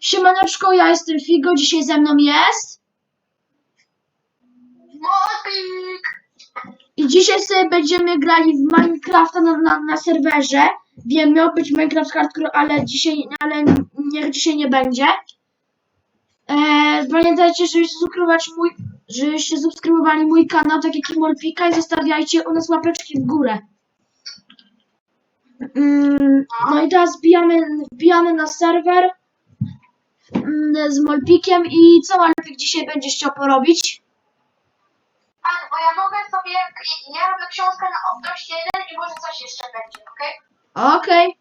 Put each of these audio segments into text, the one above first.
Siemaneczko, ja jestem Figo, dzisiaj ze mną jest Mopik! i dzisiaj sobie będziemy grali w Minecrafta na, na, na serwerze. Wiem, miał być Minecraft Hardcore, ale dzisiaj, ale niech dzisiaj nie będzie. Eee, pamiętajcie, żebyście subskrybować mój, żebyście subskrybowali mój kanał, tak jak i Molpika i zostawiajcie u nas łapeczki w górę. Mm, no i teraz wbijamy, wbijamy na serwer z Molpikiem i co Molpik dzisiaj będziesz chciał porobić? Tak, bo ja mogę sobie, ja robię książkę na obdość 1 i może coś jeszcze będzie, okej? Okej.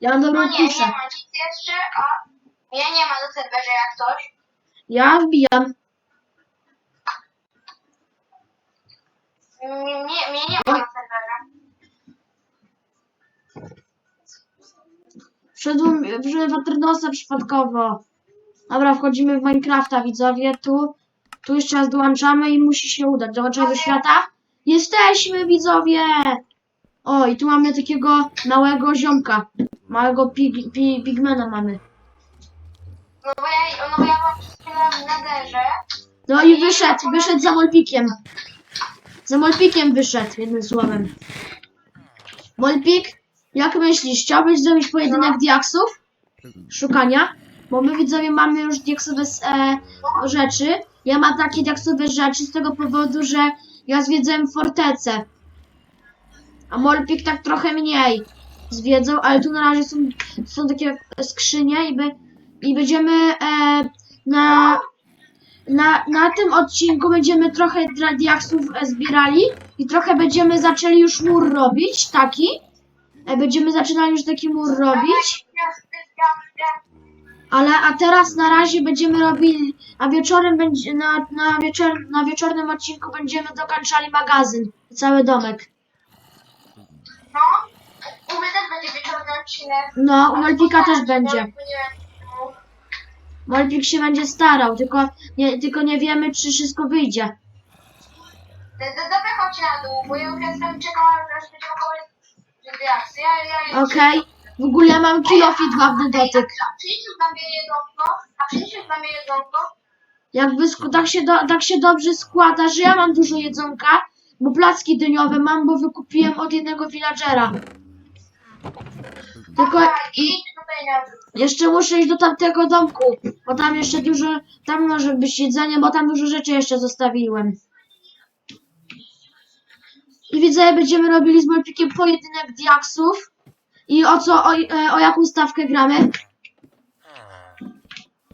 Ja mam No dobrą nie, nie ma nic jeszcze, a mnie nie ma na serwerze jak coś. Ja wbijam. Mnie, mnie, mnie nie ma na serwerze. Wszedłem, w Aternosa przypadkowo. Dobra, wchodzimy w Minecrafta, widzowie. Tu, tu jeszcze raz dołączamy i musi się udać. Dołączamy do świata. Jesteśmy, widzowie! O, i tu mamy takiego małego ziomka. Małego pig, pig, pigmena mamy. No bo ja, no bo ja mam w nederze. No i wyszedł, wyszedł za Molpikiem. Za Molpikiem wyszedł, jednym słowem. Molpik, jak myślisz, chciałbyś zrobić pojedynek diaksów? Szukania? Bo my widzowie mamy już diaksowe e, rzeczy. Ja mam takie diaksowe rzeczy z tego powodu, że ja zwiedzałem fortecę. A Molpik tak trochę mniej zwiedzał, ale tu na razie są, są takie skrzynie i, by, i będziemy e, na na, na tym odcinku będziemy trochę diaksów e, zbierali i trochę będziemy zaczęli już mur robić, taki. E, Będziemy zaczynali już taki mur robić, ale a teraz na razie będziemy robili, a wieczorem będzie, na, na, wieczor, na wieczornym odcinku będziemy dokończali magazyn, cały domek. No, u mnie też będzie wieczorny odcinek. No, u Malpika też będzie. no. Malpik się będzie starał, tylko nie, tylko nie wiemy, czy wszystko wyjdzie. Dobra, chodź na dół, bo ja już jestem czekała, aż będzie około reakcji. Ja, ja, Okej? W ogóle ja mam kilofi dwa w dotyk. A przyniósł dla mnie jedzonko? A przyniósł dla mnie jedzonko? Jakby sk- tak się, do, tak się dobrze składa, że ja mam dużo jedzonka, bo placki dyniowe mam, bo wykupiłem od jednego villagera. Tylko i idź tutaj na dół. jeszcze muszę iść do tamtego domku, bo tam jeszcze dużo, tam może być jedzenie, bo tam dużo rzeczy jeszcze zostawiłem. I widzę, będziemy robili z Molpikiem pojedynek diaksów. I o co, o, e, o jaką stawkę gramy?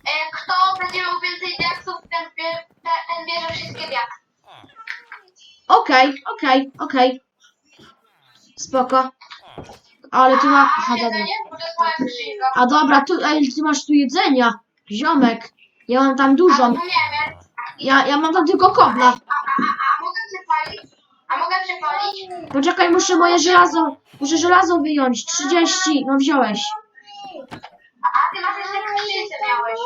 E, Kto będzie miał więcej diaksów, ten, bie, ten, bierze wszystkie diaksy. Okej, okej, okej. Spoko. Ale tu ma... A Aha, dobra. jedzenie? Bo to jest moja skrzynka. A dobra, tu, ej, ty masz tu jedzenia. Ziomek. Ja mam tam A, dużo. nie wiem. Ja, ja mam tam tylko kobla. A, a, a, a mogę przepalić? A mogę przepalić? Poczekaj, muszę moje żelazo, muszę żelazo wyjąć. 30, no wziąłeś. A, ty masz jeszcze skrzynce miałeś.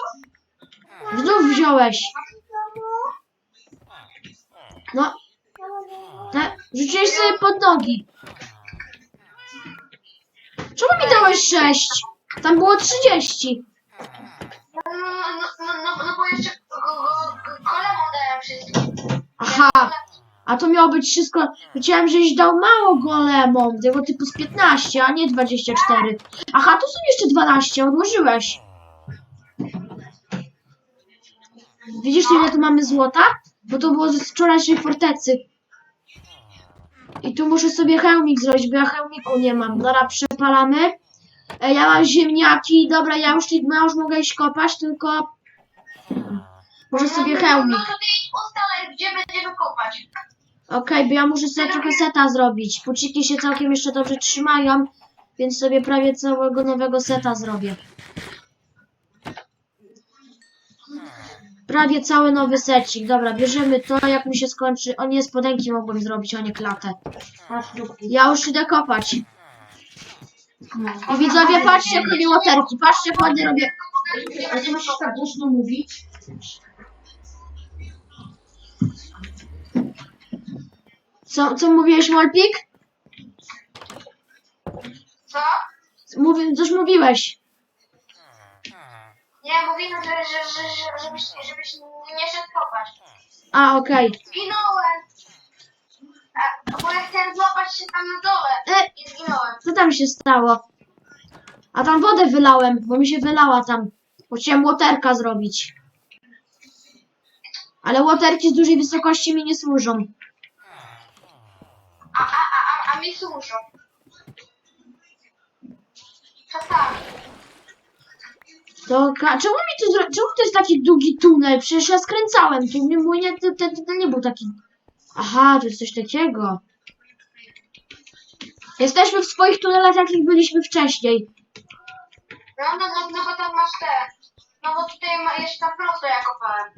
Znów wziąłeś. No. Te, rzuciłeś sobie pod nogi. Czemu mi dałeś 6? Tam było 30. No, no, no, no, no, bo jeszcze kolemą dałem wszystkim. Aha. A to miało być wszystko. Chciałem, żeś dał mało golemom, tego typu z 15, a nie 24. Aha, tu są jeszcze 12, odłożyłeś. Widzisz, ile tu mamy złota? Bo to było z wczorajszej fortecy. I tu muszę sobie hełmik zrobić, bo ja hełmiku nie mam. Dobra, przepalamy. E, Ja mam ziemniaki. Dobra, ja już, ja już mogę iść kopać, tylko... Może sobie hełmik. no to ty idź ustalaj, gdzie będziemy kopać. Okej, bo ja muszę sobie trochę seta zrobić. Puciki się całkiem jeszcze dobrze trzymają, więc sobie prawie całego nowego seta zrobię. Prawie cały nowy secik. Dobra, bierzemy to, jak mi się skończy. O nie, spodenki mogłem zrobić, a nie klatę. Ja już idę kopać. I widzowie, patrzcie, jak robię łoterki. Patrzcie, jak ładnie robię. A ty musisz tak głośno mówić? Co, co mówiłeś, Molpik? Co? Mówi, coś mówiłeś. Nie, mówimy, że, że, że, że, żebyś, żebyś nie szedł kopać. A, okej. Zginąłem! A, bo ja chciałem złapać się tam na dole E, i zginąłem. co tam się stało? A tam wodę wylałem, bo mi się wylała tam. Bo chciałem łoterka zrobić. Ale łoterki z dużej wysokości mi nie służą. A, a, a, a, a mi służą. Czasami. To ka- czemu mi tu zro- czemu to jest taki długi tunel? Przecież ja skręcałem. To nie, mój nie, to, to, to nie był taki. Aha, to jest coś takiego. Jesteśmy w swoich tunelach, jakich byliśmy wcześniej. No, no, no, no bo tam masz te. No bo tutaj ma jeszcze tam prosto ja kopałem.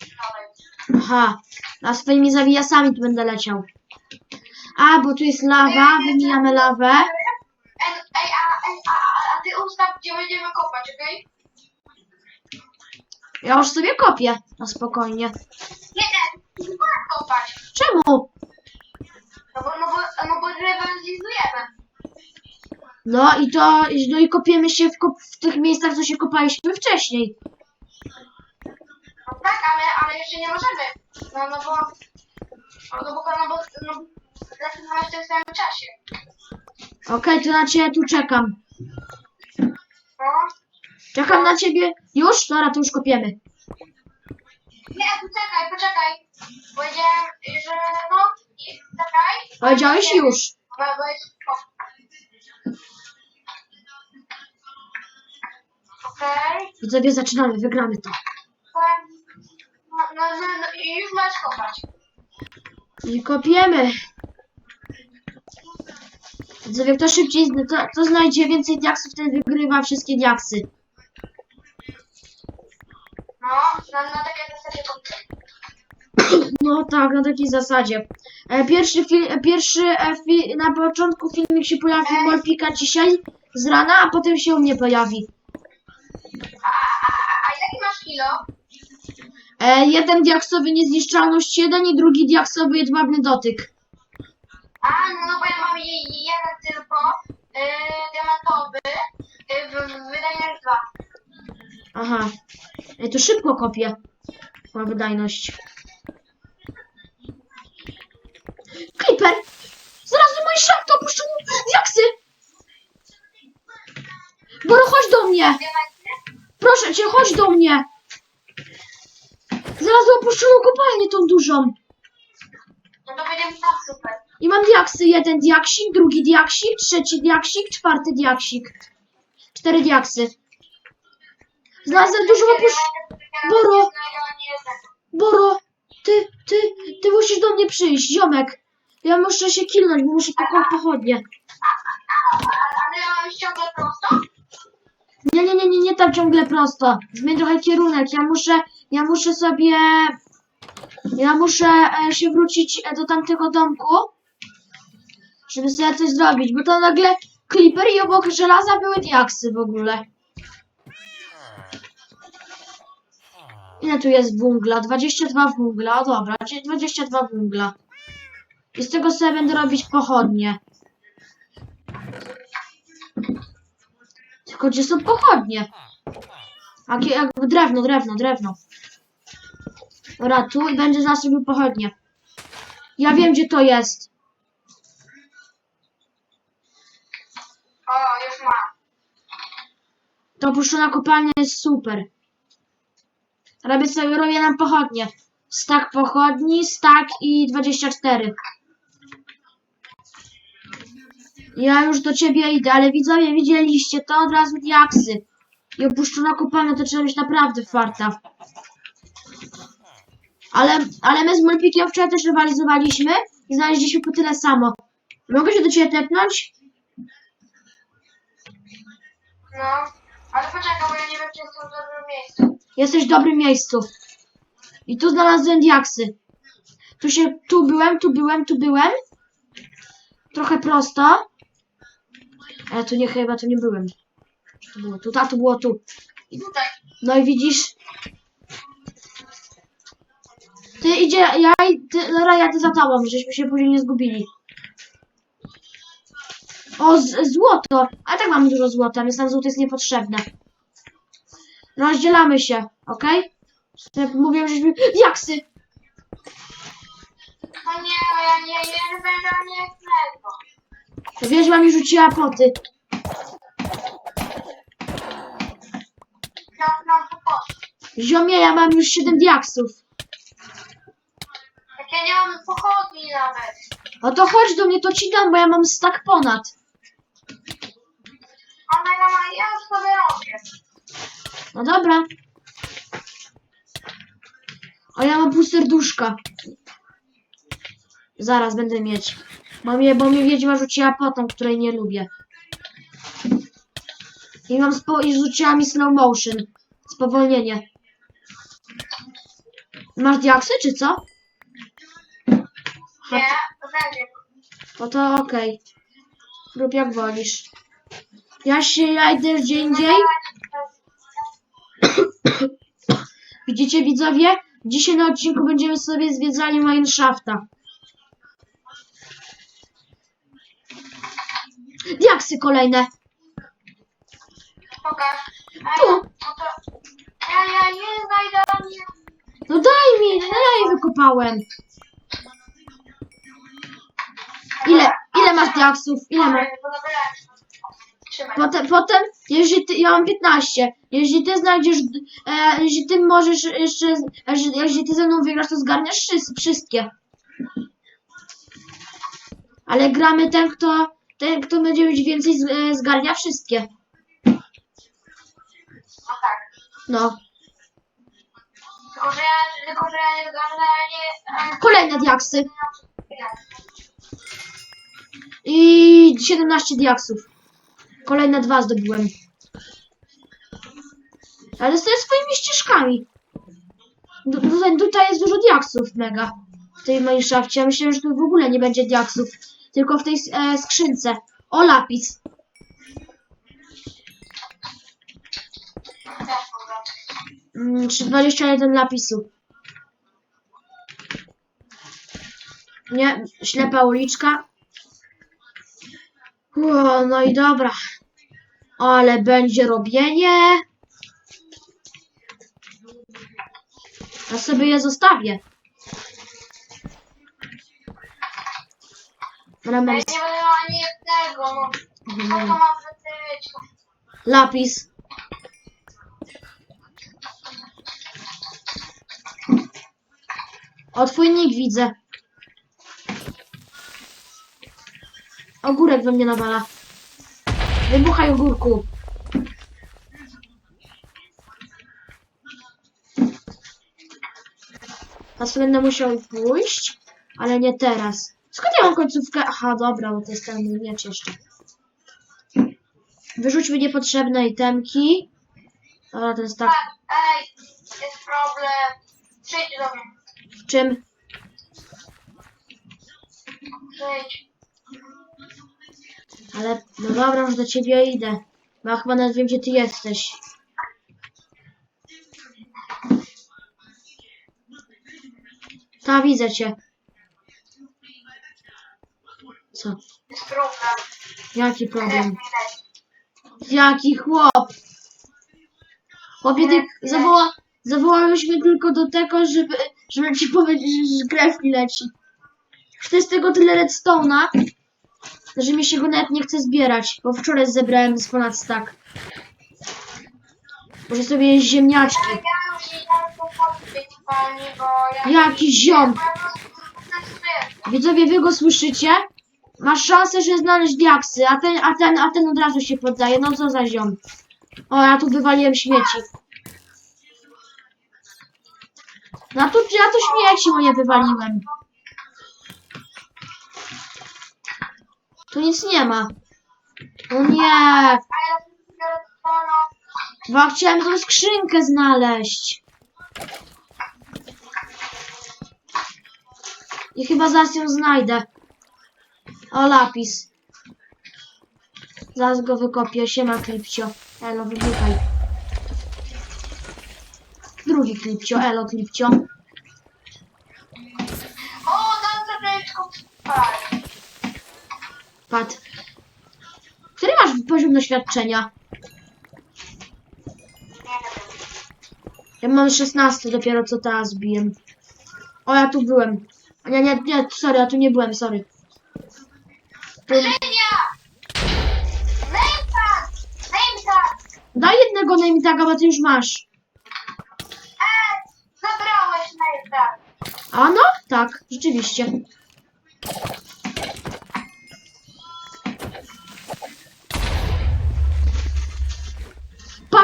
Dalej. Aha, a swoimi zawijasami tu będę leciał. A, bo tu jest lawa, wymijamy lawę. Ej, ej, a, ej, a, a, a ty ustaw, gdzie będziemy kopać, okej? Ja już sobie kopię, na spokojnie. Nie, nie, nie wolę kopać. Czemu? No bo, no bo, no bo. No i to, no i kopiemy się w, kop- w tych miejscach, co się kopaliśmy wcześniej. No tak, ale, ale jeszcze nie możemy. No, no bo, no bo, no bo, no, zaczynamy w tym samym czasie. Okej, to na ciebie tu czekam. No. Czekam na ciebie. Już? Dobra, to już kopiemy. Nie, poczekaj, poczekaj. Powiedziałem, że no, i czekaj. Powiedziałeś już. Bo, bo jest, o. Okej. Widzowie, zaczynamy, wygramy to. No, no, no, no, i już masz kopać. I kopiemy. Widzowie, kto szybciej, zna- to, to znajdzie więcej diaksów, ten wygrywa wszystkie diaksy. No, na, na takie zasadzie kopać. No tak, na takiej zasadzie. E, pierwszy, fil, e, pierwszy e, fi, na początku filmik się pojawi Molpika dzisiaj z rana, a potem się u mnie pojawi. A, a, a, a jaki masz kilo? E, jeden diaksowy niezniszczalność 1 i drugi diaksowy jedwabny dotyk. A, no, bo ja mam je, jeden tylko, yy, diamentowy, yy, w, w wydaniach dwa. Aha. E, to szybko kopię. Ma wydajność. Creeper! Zaraz mojej szafki opuszczą diaksy! Boro, chodź do mnie! Diamenty? Proszę cię, chodź do mnie! Zaraz opuszczoną kopalnię tą dużą. No to będzie tak super. I mam diaksy. Jeden diaksik, drugi diaksik, trzeci diaksik, czwarty diaksik. Cztery diaksy. Znalazłem dużo opuszczoną... Boro! Boro, ty, ty, ty musisz do mnie przyjść, ziomek. Ja muszę się kilnąć, bo muszę pokopać pochodnie. Ale ja mam ściągę prosto? Nie, nie, nie, nie, nie tam ciągle prosto. Zmień trochę kierunek. Ja muszę, ja muszę sobie, ja muszę e, się wrócić e, do tamtego domku, żeby sobie coś zrobić, bo to nagle Clipper i obok żelaza były diaksy w ogóle. Ile tu jest wungla? 22 wungla, dobra, czyli 22 wungla. I z tego sobie będę robić pochodnie. Tylko gdzie są pochodnie? A jak drewno, drewno, drewno. Dobra, tu będzie zaraz pochodnie. Ja wiem, gdzie to jest. O, już mam. To opuszczona kopalnia jest super. Robię sobie, robię nam pochodnie. Stak pochodni, stak i 24. Ja już do ciebie idę, ale widzowie widzieliście to od razu diaksy. I opuszczona kopalnia to trzeba mieć naprawdę farta. Ale, ale my z Mulpikiem wczoraj też rywalizowaliśmy i znaleźliśmy po tyle samo. Mogę się do ciebie tepnąć? No, ale poczekaj, bo ja nie wiem, czy jestem w dobrym miejscu. Jesteś w dobrym miejscu. I tu znalazłem diaksy. Tu się, tu byłem, tu byłem, tu byłem. Trochę prosto. Ale tu nie, chyba tu nie byłem. To było tu, a tu było tu. Tutaj. No i widzisz. Ty idzie, ja i ty, dobra, jadę za tobą, żeśmy się później nie zgubili. O, złoto. Ale tak mamy dużo złota, więc nam złoto jest niepotrzebne. Rozdzielamy się, okej? Okay? Mówię, żeśmy... Jaksy! No nie, ja nie, ja nie będę nie tego. Wiesz, że mi rzuciła poty. To po. Ziomie, ja mam już 7 diaksów. Jak ja nie mam pochodni nawet. No to chodź do mnie, to ci dam, bo ja mam stak ponad. Ona ma, ja już sobie robię. No dobra. A ja mam pół serduszka. Zaraz będę mieć. Bo mnie, bo mnie wiedźma rzuciła potą, której nie lubię. I mam spo, i rzuciła mi slow motion. Spowolnienie. Masz diaksy, czy co? Nie, to będzie. No to okej. Rób jak wolisz. Ja się ja idę gdzie indziej. Widzicie widzowie? Dzisiaj na odcinku będziemy sobie zwiedzali Mineshafta. Diaksy kolejne. Pokaż. A Tu. ja, no to, ja, ja nie znajdę nie. No daj mi, no ja je wykopałem. Ile, ile masz diaksów? Ile? Trzymaj. Potem, potem, jeżeli ty, ja mam 15. Jeżeli ty znajdziesz, e, jeżeli ty możesz jeszcze, jeżeli, jeżeli ty ze mną wygrasz, to zgarniasz wszys- wszystkie. Ale gramy ten, kto, ten, kto będzie mieć więcej, z, e, zgarnia wszystkie. No tak. No. Tylko, że ja, tylko, że ja nie. Kolejne diaksy. I 17 diaksów. Kolejne dwa zdobyłem. Ale stoję swoimi ścieżkami. Du- Tutaj, jest dużo diaksów mega. W tej mojej szafcie. Ja myślałem, że tu w ogóle nie będzie diaksów. Tylko w tej e, skrzynce. O, lapis. Mm, 321 lapisu. Nie, ślepa uliczka. No i dobra. Ale będzie robienie. Ja sobie je zostawię. Ja mam nie będę ani jednego, no. Co to ma być? lapis. O, twój nick widzę. Ogórek we mnie nawala. Wybuchaj ogórku. Sobie będę musiał pójść, ale nie teraz. Skąd ja mam końcówkę? Aha, dobra, bo to jest ten miecz jeszcze. Wyrzućmy niepotrzebne itemki. Dobra, to jest tak. Ej, jest problem. Przyjdź do mnie. W czym? Przyjdź. Ale, no dobra, już do ciebie idę. Bo chyba nawet wiem, gdzie ty jesteś. Ta, widzę cię. Co? Jaki problem? Jaki chłop? Chłopie, ty zawoła, zawołałeś mnie tylko do tego, żeby, żeby ci powiedzieć, że krew mi leci. To jest tego tyle redstone'a, że mi się go nawet nie chce zbierać, bo wczoraj zebrałem z ponad stack. Może sobie ziemniaczki. Jaki ziom! Widzowie, wy go słyszycie? Masz szansę, że znaleźć diaksy, a ten, a ten, a ten od razu się poddaje. No co za ziom. O, ja tu wywaliłem śmieci. No tu, ja tu śmieci moje wywaliłem. Tu nic nie ma. O nie, A ja biorę polo. bo ja chciałem tą skrzynkę znaleźć. I chyba zaraz ją znajdę. O, lapis. Zaraz go wykopię. Siema, Klipcio. Elo, wybuchaj. Drugi Klipcio. Elo, Klipcio. Pat. Który masz poziom doświadczenia? Ja mam 16 dopiero co teraz zbiłem. O, ja tu byłem. Nie, nie, nie, sorry, ja tu nie byłem, sorry. Tu, daj jednego name taga, bo ty już masz. Eee, zabrałeś name tag. A no, tak, rzeczywiście.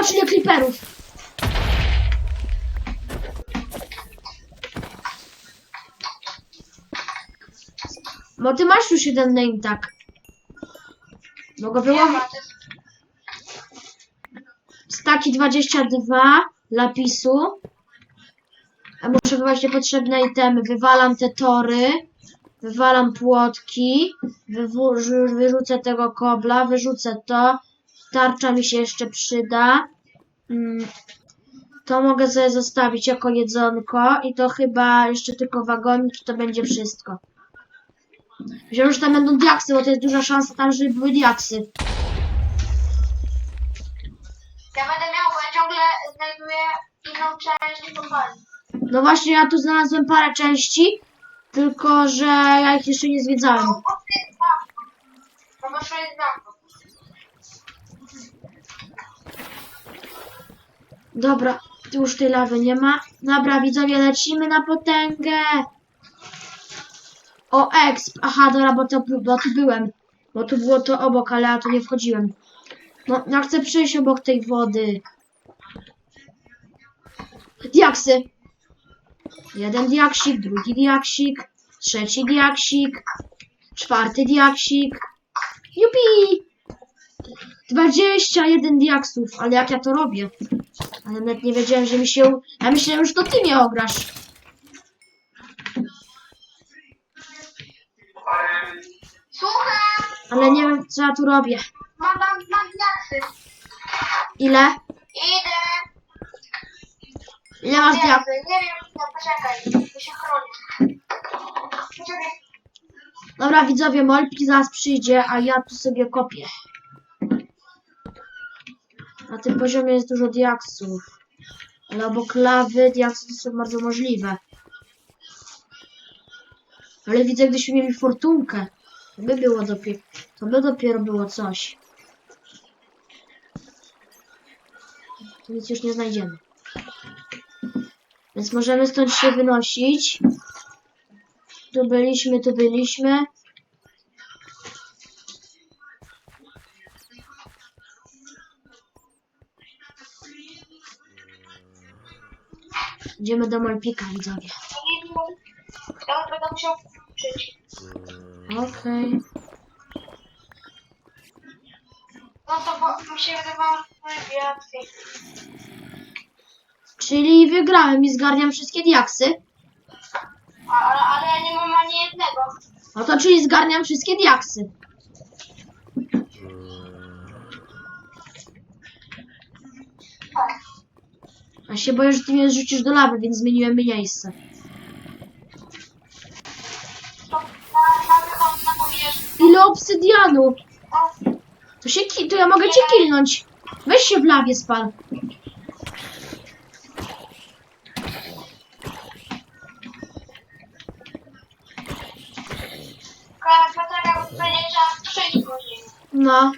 Patrz ile creeperów. Bo ty masz już jeden name tag. Mogę jest... staki 22 lapisu. A muszę wybrać niepotrzebne itemy. Wywalam te tory. Wywalam płotki. Wyrzucę tego kobla. Wyrzucę to. Tarcza mi się jeszcze przyda. Mm, To mogę sobie zostawić jako jedzonko. I to chyba jeszcze tylko wagonik i to będzie wszystko. Myślę, że tam będą diaksy, bo to jest duża szansa tam, żeby były diaksy. Ja będę miał, bo ja ciągle znajduję inną część kompanii. No właśnie, ja tu znalazłem parę części, tylko że ja ich jeszcze nie zwiedzałem. No bo to jest zamku. Dobra, już tej lawy nie ma. Dobra, widzowie, lecimy na potęgę. O, exp. Aha, dobra, bo to, bo tu byłem. Bo tu było to obok, ale ja tu nie wchodziłem. No, ja chcę przejść obok tej wody. Diaksy. Jeden diaksik, drugi diaksik, trzeci diaksik, czwarty diaksik. Jupi! 21 diaksów, ale jak ja to robię? Ale nawet nie wiedziałem, że mi się... Ja myślałem, że to ty mnie ograsz. Słucham! Ale nie wiem, co ja tu robię. Mam, mam, mam diaksy. Ile? Idę. Ile masz? Diaksy. Nie wiem, no poczekaj. To się chroni. Poczekaj. Dobra, widzowie, Molpik zaraz przyjdzie, a ja tu sobie kopię. Na tym poziomie jest dużo diaksów. Ale obok lawy diaksy to są bardzo możliwe. Ale widzę, gdyśmy mieli fortunkę. To by było dopiero... To by dopiero było coś. Tu nic już nie znajdziemy. Więc możemy stąd się wynosić. Tu byliśmy, tu byliśmy. Idziemy do Molpika, widzowie. Ja będę musiał uczyć. Okej. No to bo mi się wydawało, że więcej. Czyli wygrałem i zgarniam wszystkie diaksy. A- Ale, ale ja nie mam ani jednego. No to czyli zgarniam wszystkie diaksy. Tak. A się boję, że ty mnie rzucisz do lawy, więc zmieniłem miejsce. Ile obsydianu? To się ki- to ja mogę cię kilnąć. Weź się w lawie spal. No.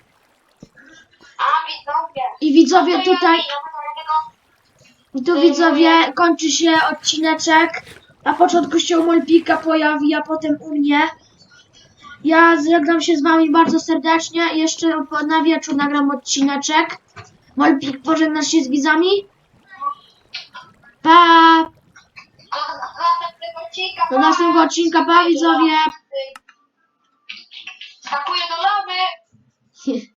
A, widzowie. I widzowie tutaj, i tu widzowie kończy się odcineczek. Na początku się molpika pojawi, a potem u mnie. Ja żegnam się z wami bardzo serdecznie. Jeszcze na wieczór nagram odcineczek. Molpik, pożegnasz się z widzami? Pa! Do następnego odcinka, pa widzowie! Skakuję do lawy!